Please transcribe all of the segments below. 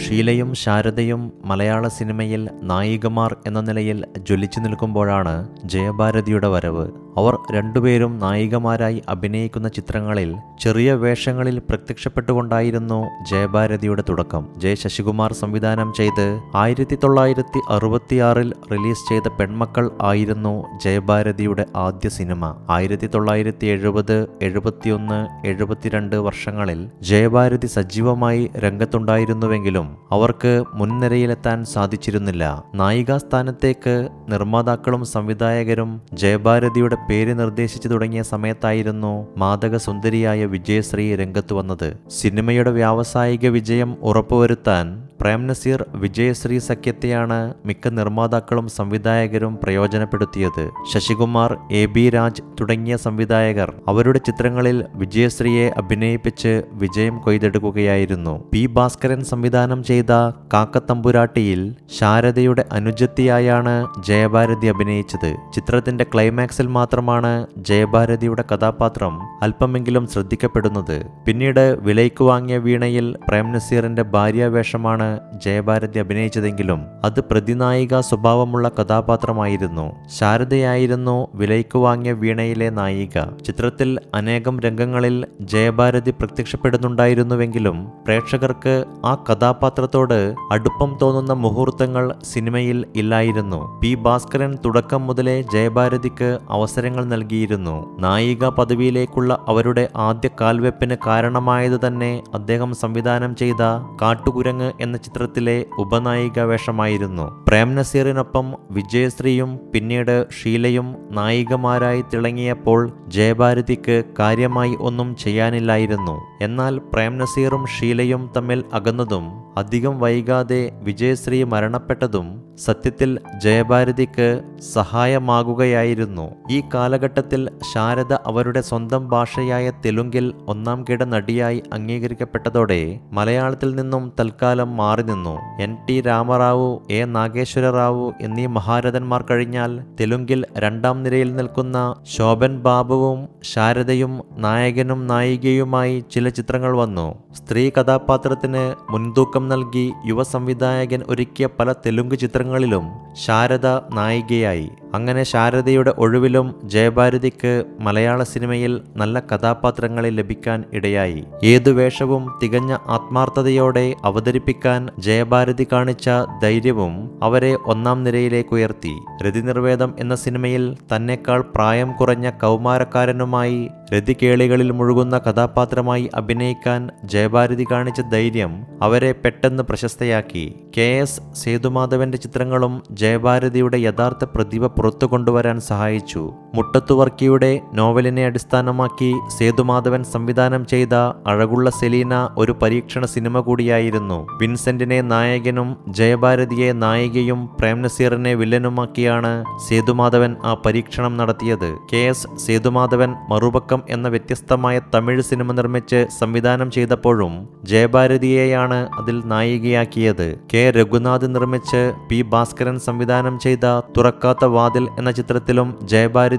ഷീലയും ശാരദയും മലയാള സിനിമയിൽ നായികമാർ എന്ന നിലയിൽ ജ്വലിച്ചു നിൽക്കുമ്പോഴാണ് ജയഭാരതിയുടെ വരവ്. അവർ രണ്ടുപേരും നായികമാരായി അഭിനയിക്കുന്ന ചിത്രങ്ങളിൽ ചെറിയ വേഷങ്ങളിൽ പ്രത്യക്ഷപ്പെട്ടുകൊണ്ടായിരുന്നു ജയഭാരതിയുടെ തുടക്കം. ജയ ശശികുമാർ സംവിധാനം ചെയ്ത് ആയിരത്തി തൊള്ളായിരത്തി അറുപത്തിയാറിൽ റിലീസ് ചെയ്ത പെൺമക്കൾ ആയിരുന്നു ജയഭാരതിയുടെ ആദ്യ സിനിമ. ആയിരത്തി തൊള്ളായിരത്തി എഴുപത് എഴുപത്തിയൊന്ന് എഴുപത്തിരണ്ട് വർഷങ്ങളിൽ ജയഭാരതി സജീവമായി രംഗത്തുണ്ടായിരുന്നുവെങ്കിലും അവർക്ക് മുൻനിരയിലെത്താൻ സാധിച്ചിരുന്നില്ല. നായികാസ്ഥാനത്തേക്ക് നിർമ്മാതാക്കളും സംവിധായകരും ജയഭാരതിയുടെ പേര് നിർദ്ദേശിച്ചു തുടങ്ങിയ സമയത്തായിരുന്നു മാദക സുന്ദരിയായ വിജയശ്രീ രംഗത്ത് വന്നത്. സിനിമയുടെ വ്യാവസായിക വിജയം ഉറപ്പുവരുത്താൻ പ്രേം നസീർ വിജയശ്രീ സഖ്യത്തെയാണ് മിക്ക നിർമ്മാതാക്കളും സംവിധായകരും പ്രയോജനപ്പെടുത്തിയത്. ശശികുമാർ എ ബി രാജ് തുടങ്ങിയ സംവിധായകർ അവരുടെ ചിത്രങ്ങളിൽ വിജയശ്രീയെ അഭിനയിപ്പിച്ച് വിജയം കൊയ്തെടുക്കുകയായിരുന്നു. പി ഭാസ്കരൻ സംവിധാനം ചെയ്ത കാക്കത്തമ്പുരാട്ടിയിൽ ശാരദയുടെ അനുജത്തിയായാണ് ജയഭാരതി അഭിനയിച്ചത്. ചിത്രത്തിന്റെ ക്ലൈമാക്സിൽ മാത്രമാണ് ജയഭാരതിയുടെ കഥാപാത്രം അല്പമെങ്കിലും ശ്രദ്ധിക്കപ്പെടുന്നത്. പിന്നീട് വിലയ്ക്ക് വാങ്ങിയ വീണയിൽ പ്രേം നസീറിന്റെ ഭാര്യാവേഷമാണ് ജയഭാരതി അഭിനയിച്ചതെങ്കിലും അത് പ്രതിനായിക സ്വഭാവമുള്ള കഥാപാത്രമായിരുന്നു. ശാരദയായിരുന്നു വിലയ്ക്ക് വാങ്ങിയ വീണയിലെ നായിക. ചിത്രത്തിൽ അനേകം രംഗങ്ങളിൽ ജയഭാരതി പ്രത്യക്ഷപ്പെടുന്നുണ്ടായിരുന്നുവെങ്കിലും പ്രേക്ഷകർക്ക് ആ കഥാപാത്രത്തോട് അടുപ്പം തോന്നുന്ന മുഹൂർത്തങ്ങൾ സിനിമയിൽ ഇല്ലായിരുന്നു. പി ഭാസ്കരൻ തുടക്കം മുതലേ ജയഭാരതിക്ക് അവസരങ്ങൾ നൽകിയിരുന്നു. നായിക പദവിയിലേക്കുള്ള അവരുടെ ആദ്യ കാൽവെപ്പിന് കാരണമായത് തന്നെ അദ്ദേഹം സംവിധാനം ചെയ്ത കാട്ടുകുരങ്ങ് എന്ന ചിത്രത്തിലെ ഉപനായിക വേഷമായിരുന്നു പ്രേം നസീറിനൊപ്പം വിജയശ്രീയും പിന്നീട് ഷീലയും നായികമാരായി തിളങ്ങിയപ്പോൾ ജയഭാരതിക്ക് കാര്യമായി ഒന്നും ചെയ്യാനില്ലായിരുന്നു. എന്നാൽ പ്രേം നസീറും ഷീലയും തമ്മിൽ അകന്നതും അധികം വൈകാതെ വിജയശ്രീ മരണപ്പെട്ടതും സത്യത്തിൽ ജയഭാരതിക്ക് സഹായമാകുകയായിരുന്നു. ഈ കാലഘട്ടത്തിൽ ശാരദ അവരുടെ സ്വന്തം ഭാഷയായ തെലുങ്കിൽ ഒന്നാം കിട നടിയായി അംഗീകരിക്കപ്പെട്ടതോടെ മലയാളത്തിൽ നിന്നും തൽക്കാലം മാറി നിന്നു. N. T. Rama Rao A. Nageswara Rao എന്നീ മഹാരഥന്മാർ കഴിഞ്ഞാൽ തെലുങ്കിൽ രണ്ടാം നിരയിൽ നിൽക്കുന്ന ശോഭൻ ബാബുവും ശാരദയും നായകനും നായികയുമായി ചില ചിത്രങ്ങൾ വന്നു. സ്ത്രീ കഥാപാത്രത്തിന് മുൻതൂക്കം നൽകി യുവ സംവിധായകൻ ഒരുക്കിയ പല തെലുങ്ക് ചിത്രങ്ങളിലും ശാരദ നായികയായി. അങ്ങനെ ശാരദയുടെ ഒഴിവിലും ജയഭാരതിക്ക് മലയാള സിനിമയിൽ നല്ല കഥാപാത്രങ്ങളെ ലഭിക്കാൻ ഇടയായി. ഏതു വേഷവും തികഞ്ഞ ആത്മാർത്ഥതയോടെ അവതരിപ്പിക്കാൻ ജയഭാരതി കാണിച്ച ധൈര്യവും അവരെ ഒന്നാം നിരയിലേക്ക് ഉയർത്തി. രതിനിർവേദം എന്ന സിനിമയിൽ തന്നെക്കാൾ പ്രായം കുറഞ്ഞ കൗമാരക്കാരനുമായി രതികേളികളിൽ മുഴുകുന്ന കഥാപാത്രമായി അഭിനയിക്കാൻ ജയഭാരതി കാണിച്ച ധൈര്യം അവരെ പെട്ടെന്ന് പ്രശസ്തയാക്കി. കെ എസ് സേതുമാധവന്റെ ചിത്രങ്ങളും ജയഭാരതിയുടെ യഥാർത്ഥ പ്രതിഭ പുറത്തു കൊണ്ടുവരാൻ സഹായിച്ചു. മുട്ടത്തുവർക്കിയുടെ നോവലിനെ അടിസ്ഥാനമാക്കി സേതുമാധവൻ സംവിധാനം ചെയ്ത അഴകുള്ള സെലീന ഒരു പരീക്ഷണ സിനിമ കൂടിയായിരുന്നു. വിൻസെന്റിനെ നായകനും ജയഭാരതിയെ നായികയും പ്രേംനസീറിനെ വില്ലനുമാക്കിയാണ് സേതുമാധവൻ ആ പരീക്ഷണം നടത്തിയത്. കെ എസ് സേതുമാധവൻ മറുപക്കം എന്ന വ്യത്യസ്തമായ തമിഴ് സിനിമ നിർമ്മിച്ച് സംവിധാനം ചെയ്തപ്പോഴും ജയഭാരതിയെയാണ് അതിൽ നായികയാക്കിയത്. കെ രഘുനാഥ് നിർമ്മിച്ച് പി ഭാസ്കരൻ സംവിധാനം ചെയ്ത തുറക്കാത്ത വാതിൽ എന്ന ചിത്രത്തിലും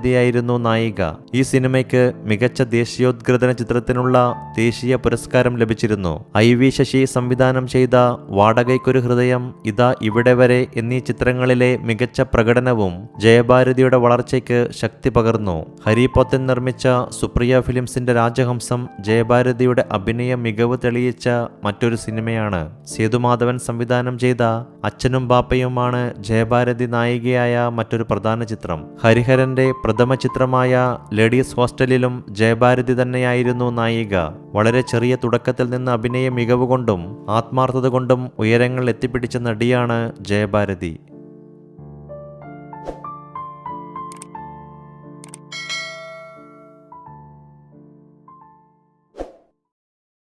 ജയഭാരതിയായിരുന്നു നായിക. ഈ സിനിമയ്ക്ക് മികച്ച ദേശീയോദ്ഗ്രഥന ചിത്രത്തിനുള്ള ദേശീയ പുരസ്കാരം ലഭിച്ചിരുന്നു. ഐ വി ശശി സംവിധാനം ചെയ്ത വാടകയ്ക്കൊരു ഹൃദയം ഇതാ ഇവിടെ വരെ എന്നീ ചിത്രങ്ങളിലെ മികച്ച പ്രകടനവും ജയഭാരതിയുടെ വളർച്ചയ്ക്ക് ശക്തി പകർന്നു. ഹരിപോത്തൻ നിർമ്മിച്ച സുപ്രിയ ഫിലിംസിന്റെ രാജഹംസം ജയഭാരതിയുടെ അഭിനയ മികവ് തെളിയിച്ച മറ്റൊരു സിനിമയാണ്. സേതുമാധവൻ സംവിധാനം ചെയ്ത അച്ഛനും ബാപ്പയുമാണ് ജയഭാരതി നായികയായ മറ്റൊരു പ്രധാന ചിത്രം. ഹരിഹരന്റെ പ്രഥമ ചിത്രമായ ലേഡീസ് ഹോസ്റ്റലിലും ജയഭാരതി തന്നെയായിരുന്നു നായിക. വളരെ ചെറിയ തുടക്കത്തിൽ നിന്ന് അഭിനയ മികവ് കൊണ്ടും ആത്മാർത്ഥത കൊണ്ടും ഉയരങ്ങൾ എത്തിപ്പിടിച്ച നടിയാണ് ജയഭാരതി.